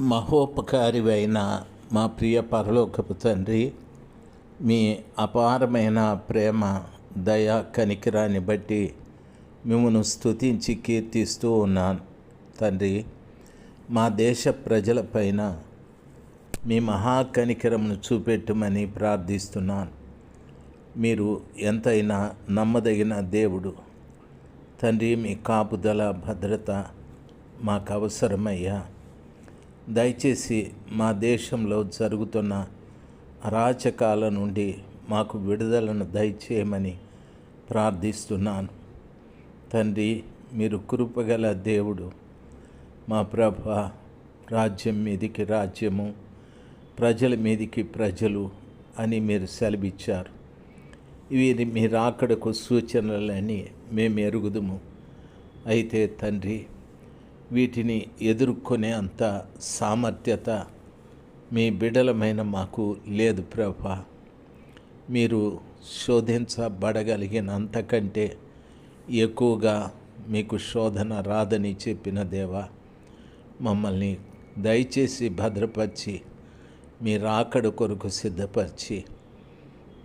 మహోపకారివైన మా ప్రియ పరలోకపు తండ్రి మీ అపారమైన ప్రేమ దయ కనికిరాన్ని బట్టి మిమ్మను స్థుతించి కీర్తిస్తూ ఉన్నాను. తండ్రి మా దేశ ప్రజలపైన మీ మహాకనికరమును చూపెట్టమని ప్రార్థిస్తున్నాను. మీరు ఎంతైనా నమ్మదగిన దేవుడు. తండ్రి మీ కాపుదల భద్రత మాకు అవసరమయ్యా. దయచేసి మా దేశంలో జరుగుతున్న అరాచకాల నుండి మాకు విడుదలను దయచేయమని ప్రార్థిస్తున్నాను. తండ్రి మీరు కృపగల దేవుడు మా ప్రభ రాజ్యం మీదికి రాజ్యము ప్రజల మీదికి ప్రజలు అని మీరు సెలవిచ్చారు. ఇవి మీ రాకడకు సూచనలని మేము ఎరుగుదుము. అయితే తండ్రి వీటిని ఎదుర్కొనే అంత సామర్థ్యత మీ బిడలమైన మాకు లేదు ప్రభా. మీరు శోధించబడగలిగిన అంతకంటే ఎక్కువగా మీకు శోధన రాదని చెప్పిన దేవా మమ్మల్ని దయచేసి భద్రపరిచి మీ రాకడ కొరకు సిద్ధపరిచి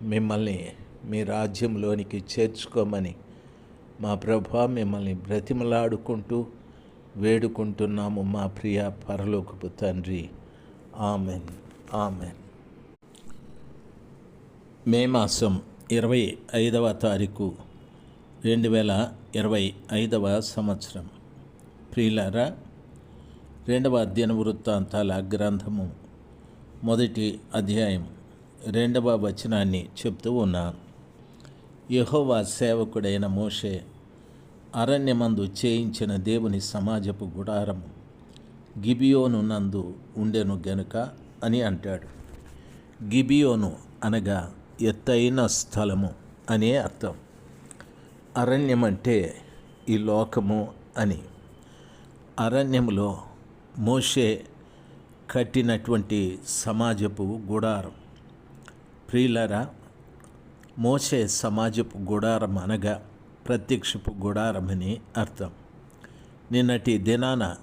మిమ్మల్ని మీ రాజ్యంలోనికి చేర్చుకోమని మా ప్రభా మిమ్మల్ని బ్రతిమలాడుకుంటూ వేడుకుంటున్నాము మా ప్రియ పరలోకపు తండ్రి. ఆమెన్. ఆమెన్. మే మాసం ఇరవై ఐదవ తారీఖు రెండు వేల ఇరవై ఐదవ సంవత్సరం. ప్రియులారా రెండవ అధ్యయన వృత్తాంతాల గ్రంథము మొదటి అధ్యాయం రెండవ వచనాన్ని చెప్తూ ఉన్నాను. యహోవా సేవకుడైన మోషే అరణ్యమందు చేయించిన దేవుని సమాజపు గుడారము గిబియోను నందు ఉండెను గనుక అని అంటాడు. గిబియోను అనగా ఎత్తైన స్థలము అనే అర్థం. అరణ్యం అంటే ఈ లోకము అని. అరణ్యములో మోషే కట్టినటువంటి సమాజపు గుడారం. ప్రియులరా మోసే సమాజపు గుడారం అనగా ప్రత్యక్షపు గుడారమని అర్థం. నిన్నటి దినాన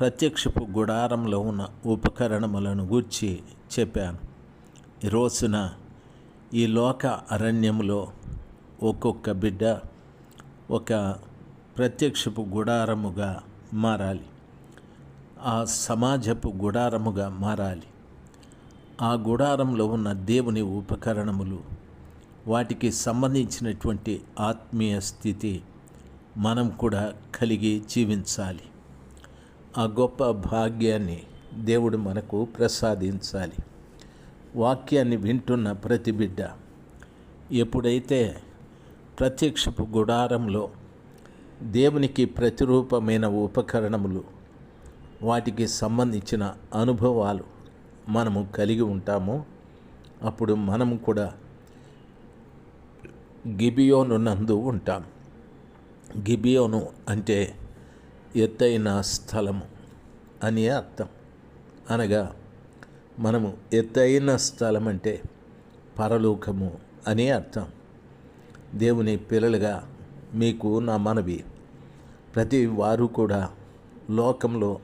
ప్రత్యక్షపు గుడారంలో ఉన్న ఉపకరణములను గూర్చి చెప్పాను. రోజున ఈ లోక అరణ్యములో ఒక్కొక్క బిడ్డ ఒక ప్రత్యక్షపు గుడారముగా మారాలి. ఆ సమాజపు గుడారముగా మారాలి. ఆ గుడారంలో ఉన్న దేవుని ఉపకరణములు వాటికి సంబంధించినటువంటి ఆత్మీయ స్థితి మనం కూడా కలిగి జీవించాలి. ఆ గొప్ప భాగ్యాన్ని దేవుడు మనకు ప్రసాదించాలి. వాక్యాన్ని వింటున్న ప్రతి బిడ్డ ఎప్పుడైతే ప్రత్యక్షపు గుడారంలో దేవునికి ప్రతిరూపమైన ఉపకరణములు వాటికి సంబంధించిన అనుభవాలు మనము కలిగి ఉంటామో అప్పుడు మనము కూడా గిబియోను నందు ఉంటాం. గిబియోను అంటే ఎత్తైన స్థలము అని అర్థం. అనగా మనము ఎత్తైన స్థలం అంటే పరలోకము అని అర్థం. దేవుని పిల్లలుగా మీకు నా మనవి. ప్రతి వారు కూడా లోకంలో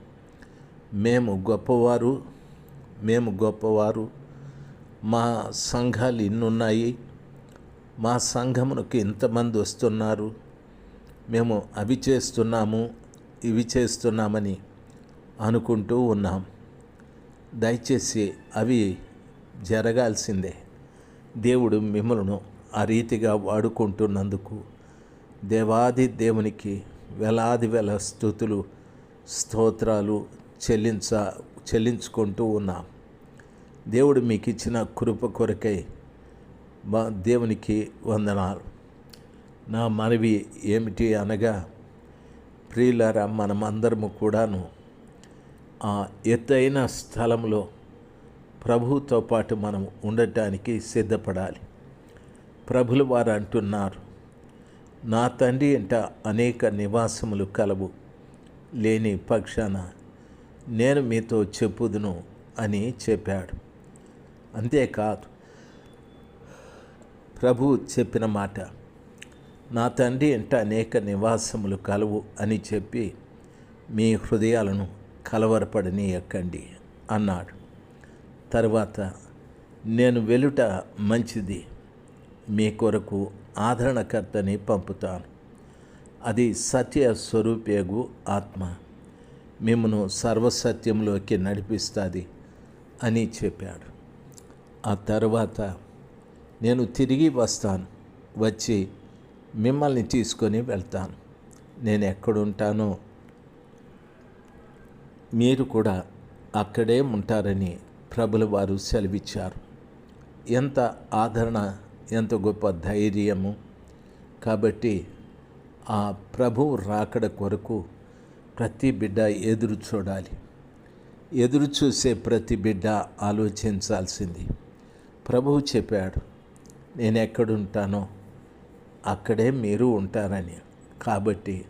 మేము గొప్పవారు మేము గొప్పవారు. మా సంఘాలు ఇన్నున్నాయి. మా సంఘమునకు ఇంతమంది వస్తున్నారు. మేము అవి చేస్తున్నాము ఇవి చేస్తున్నామని అనుకుంటూ ఉన్నాం. దయచేసి అవి జరగాల్సిందే. దేవుడు మిమ్మల్ని ఆ రీతిగా వాడుకుంటున్నందుకు దేవాది దేవునికి వేలాది వేల స్థుతులు స్తోత్రాలు చెల్లించ చెల్లించుకుంటూ ఉన్నాం. దేవుడు మీకు ఇచ్చిన కృప కొరకై మా దేవునికి వందనాలు. నా మనవి ఏమిటి అనగా ప్రియులారా మనమందరము కూడాను ఆ ఎత్తైన స్థలంలో ప్రభుతో పాటు మనం ఉండటానికి సిద్ధపడాలి. ప్రభులు వారు అంటున్నారు నా తండ్రి ఇంట అనేక నివాసములు కలవు లేని పక్షాన నేను మీతో చెప్పుదును అని చెప్పాడు. అంతేకాదు ప్రభు చెప్పిన మాట నా తండ్రి ఇంట అనేక నివాసములు కలవు అని చెప్పి మీ హృదయాలను కలవరపడనీయకండి అన్నాడు. తర్వాత నేను వెలుట మంచిది మీ కొరకు ఆదరణకర్తని పంపుతాను. అది సత్య స్వరూపేగు ఆత్మ మిమ్మను సర్వసత్యంలోకి నడిపిస్తుంది అని చెప్పాడు. ఆ తర్వాత నేను తిరిగి వస్తాను. వచ్చి మిమ్మల్ని తీసుకొని వెళ్తాను. నేను ఎక్కడుంటానో మీరు కూడా అక్కడే ఉంటారని ప్రభుల వారు సెలవిచ్చారు. ఎంత ఆదరణ ఎంత గొప్ప ధైర్యము. కాబట్టి ఆ ప్రభు రాకడ కొరకు ప్రతి బిడ్డ ఎదురు చూడాలి. ఎదురు చూసే ప్రతి బిడ్డ ఆలోచించాల్సింది. ప్రభువు చెప్పాడు నేను ఎక్కడుంటానో అక్కడే మీరు ఉంటారని. కాబట్టి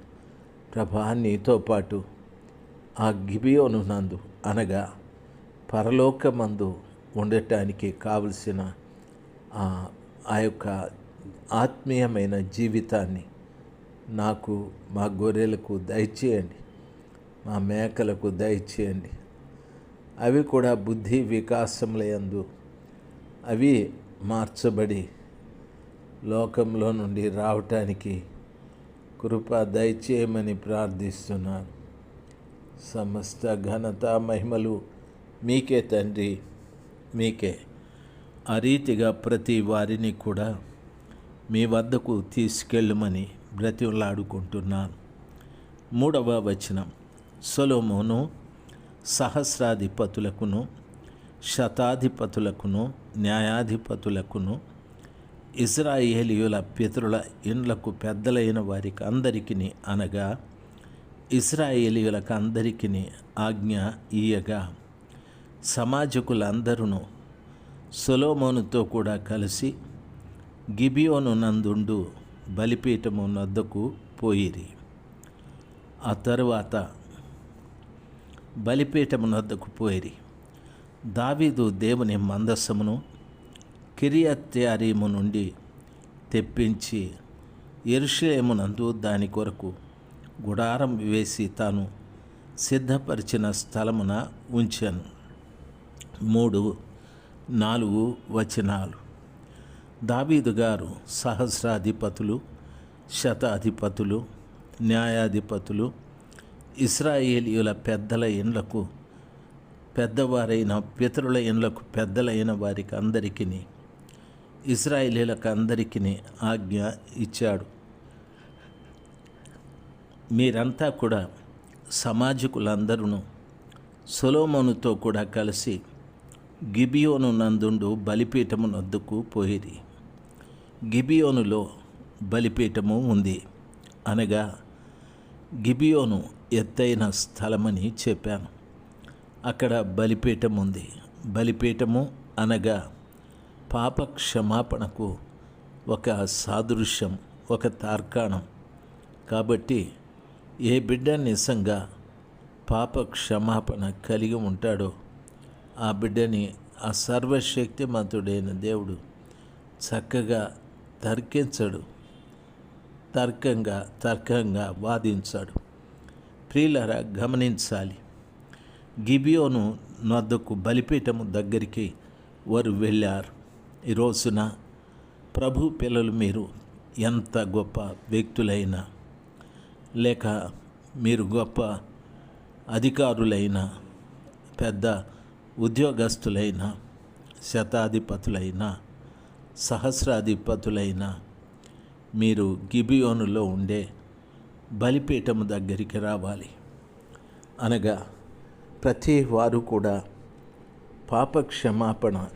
ప్రభా నీతో పాటు ఆ గిబియోను నందు అనగా పరలోకమందు ఉండటానికి కావలసిన ఆ యొక్క ఆత్మీయమైన జీవితాన్ని నాకు మా గొర్రెలకు దయచేయండి మా మేకలకు దయచేయండి. అవి కూడా బుద్ధి వికాసములందు అవి మార్చబడి లోకంలో నుండి రావటానికి కృప దయచేయమని ప్రార్థిస్తున్నాను. సమస్త ఘనత మహిమలు మీకే తండ్రి. మీకే. ఆ రీతిగా ప్రతి వారిని కూడా మీ వద్దకు తీసుకెళ్ళమని బ్రతిలాడుకుంటున్నాను మూడవ వచనం. సొలోమోను సహస్రాధిపతులకును శతాధిపతులకును న్యాయాధిపతులకును ఇజ్రాయేలీయుల పితరుల ఇండ్లకు పెద్దలైన వారికి అందరికీ అనగా ఇస్రాయేలీయులకు అందరికీ ఆజ్ఞ ఇయ్యగా. సమాజకులందరూ సొలోమోనుతో కూడా కలిసి గిబియోను నందుండు బలిపీఠము నద్దకు పోయిరి. ఆ తరువాత బలిపీఠము నద్దకు పోయిరి. దావీదు దేవుని మందస్సమును కిరియత్యారీము నుండి తెప్పించి ఎరుషలేమునందు దాని కొరకు గుడారం వేసి తాను సిద్ధపరిచిన స్థలమున ఉంచాను. మూడు నాలుగు వచనాలు. దావీదు గారు సహస్రాధిపతులు శతాధిపతులు న్యాయాధిపతులు ఇస్రాయేలీయుల పెద్దల ఇండ్లకు పెద్దవారైన పితరుల ఇండ్లకు పెద్దలైన వారికి అందరికీ ఇస్రాయేలీలకు అందరికీ ఆజ్ఞ ఇచ్చాడు. మీరంతా కూడా సమాజకులందరూ సొలోమోనుతో కూడా కలిసి గిబియోను నందుండు బలిపీఠము నద్దుకు పోయిరి. గిబియోనులో బలిపీఠము ఉంది. అనగా గిబియోను ఎత్తైన స్థలమని చెప్పాను. అక్కడ బలిపీఠం ఉంది బలిపీఠము అనగా పాప క్షమాపణకు ఒక సాదృశ్యం ఒక తార్కాణం. కాబట్టి ఏ బిడ్డ నిజంగా పాప క్షమాపణ కలిగి ఉంటాడో ఆ బిడ్డని ఆ సర్వశక్తిమంతుడైన దేవుడు చక్కగా తర్కించడు. తర్కంగా తర్కంగా వాదించాడు. ప్రియులరా గమనించాలి. గిబియోను నొద్దకు బలిపీఠము దగ్గరికి వారు వెళ్ళారు. ఈ రోజున ప్రభు పిల్లలు మీరు ఎంత గొప్ప వ్యక్తులైనా లేక మీరు గొప్ప అధికారులైన పెద్ద ఉద్యోగస్తులైన శతాధిపతులైన సహస్రాధిపతులైన మీరు గిబియోనులో ఉండే బలిపీఠము దగ్గరికి రావాలి. అనగా ప్రతి వారు కూడా పాప క్షమాపణ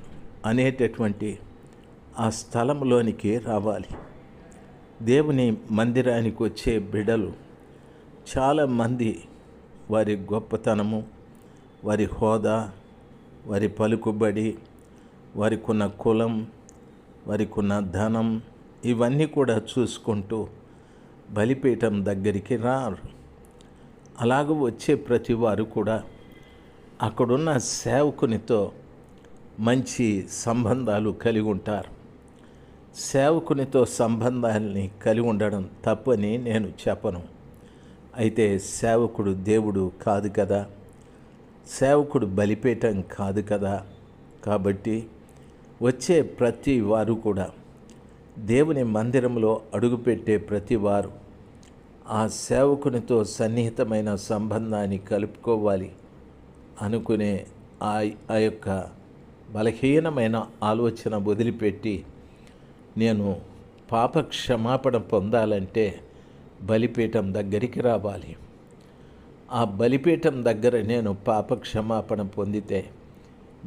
అనేటటువంటి ఆ స్థలంలోనికి రావాలి. దేవుని మందిరానికి వచ్చే బిడలు చాలామంది వారి గొప్పతనము వారి హోదా వారి పలుకుబడి వారికున్న కులం వారికున్న ధనం ఇవన్నీ కూడా చూసుకుంటూ బలిపీఠం దగ్గరికి రారు. అలాగ వచ్చే ప్రతి వారు కూడా అక్కడున్న సేవకునితో మంచి సంబంధాలు కలిగి ఉంటారు. సేవకునితో సంబంధాన్ని కలిగి ఉండడం తప్పని నేను చెప్పను. అయితే సేవకుడు దేవుడు కాదు కదా. సేవకుడు బలిపేయటం కాదు కదా. కాబట్టి వచ్చే ప్రతి వారు కూడా దేవుని మందిరంలో అడుగుపెట్టే ప్రతి వారు ఆ సేవకునితో సన్నిహితమైన సంబంధాన్ని కలుపుకోవాలి అనుకునే ఆ ఆ యొక్క బలహీనమైన ఆలోచన వదిలిపెట్టి నేను పాప క్షమాపణ పొందాలంటే బలిపీఠం దగ్గరికి రావాలి. ఆ బలిపీఠం దగ్గర నేను పాప క్షమాపణ పొందితే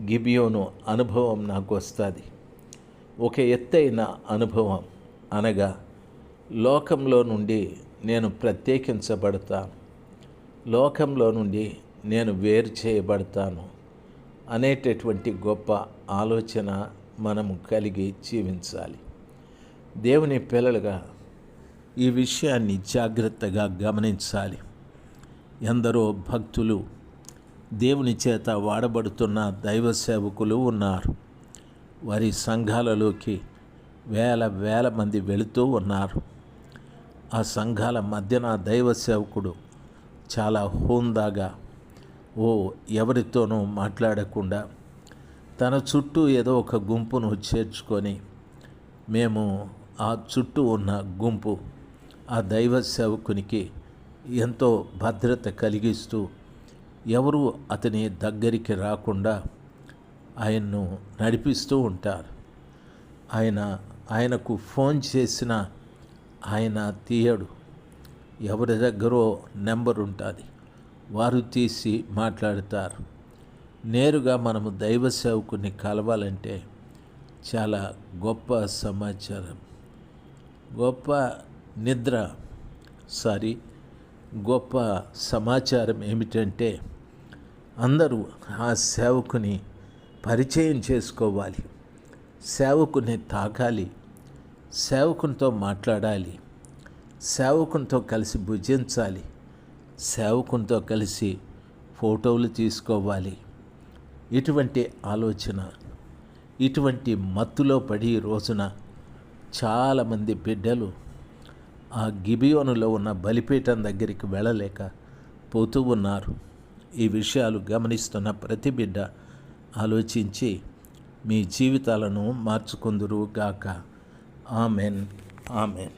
గిబియోను అనుభవం నాకు వస్తుంది ఒక ఎత్తైన అనుభవం అనగా లోకంలో నుండి నేను ప్రత్యేకించబడతాను లోకంలో నుండి నేను వేరు చేయబడతాను. అనేటటువంటి గొప్ప ఆలోచన మనము కలిగి జీవించాలి. దేవుని పిల్లలుగా ఈ విషయాన్ని జాగ్రత్తగా గమనించాలి. ఎందరో భక్తులు దేవుని చేత వాడబడుతున్న దైవ సేవకులు ఉన్నారు. వారి సంఘాలలోకి వేల వేల మంది వెళుతూ ఉన్నారు. ఆ సంఘాల మధ్యన దైవ సేవకుడు చాలా హోందాగా ఓ ఎవరితోనూ మాట్లాడకుండా తన చుట్టూ ఏదో ఒక గుంపును చేర్చుకొని మేము ఆ చుట్టూ ఉన్న గుంపు ఆ దైవ సేవకునికి ఎంతో భద్రత కలిగిస్తూ ఎవరు అతని దగ్గరికి రాకుండా ఆయన్ను నడిపిస్తూ ఉంటారు. ఆయన ఆయనకు ఫోన్ చేసిన ఆయన తీయడు. ఎవరి దగ్గరో నెంబర్ ఉంటుంది. వారు తీసి మాట్లాడతారు. నేరుగా మనము దైవ సేవకుని కలవాలంటే చాలా గొప్ప సమాచారం. గొప్ప నిద్ర సారీ గొప్ప సమాచారం ఏమిటంటే అందరూ ఆ సేవకుని పరిచయం చేసుకోవాలి. సేవకుని తాకాలి. సేవకునితో మాట్లాడాలి. సేవకునితో కలిసి భుజించాలి. సేవకునితో కలిసి ఫోటోలు తీసుకోవాలి. ఇటువంటి ఆలోచన ఇటువంటి మత్తులో పడి రోజున చాలామంది బిడ్డలు ఆ గిబియోనులో ఉన్న బలిపీఠం దగ్గరికి వెళ్ళలేక పోతూ ఉన్నారు. ఈ విషయాలు గమనిస్తున్న ప్రతి బిడ్డ ఆలోచించి మీ జీవితాలను మార్చుకుందురు గాక. ఆమెన్. ఆమెన్.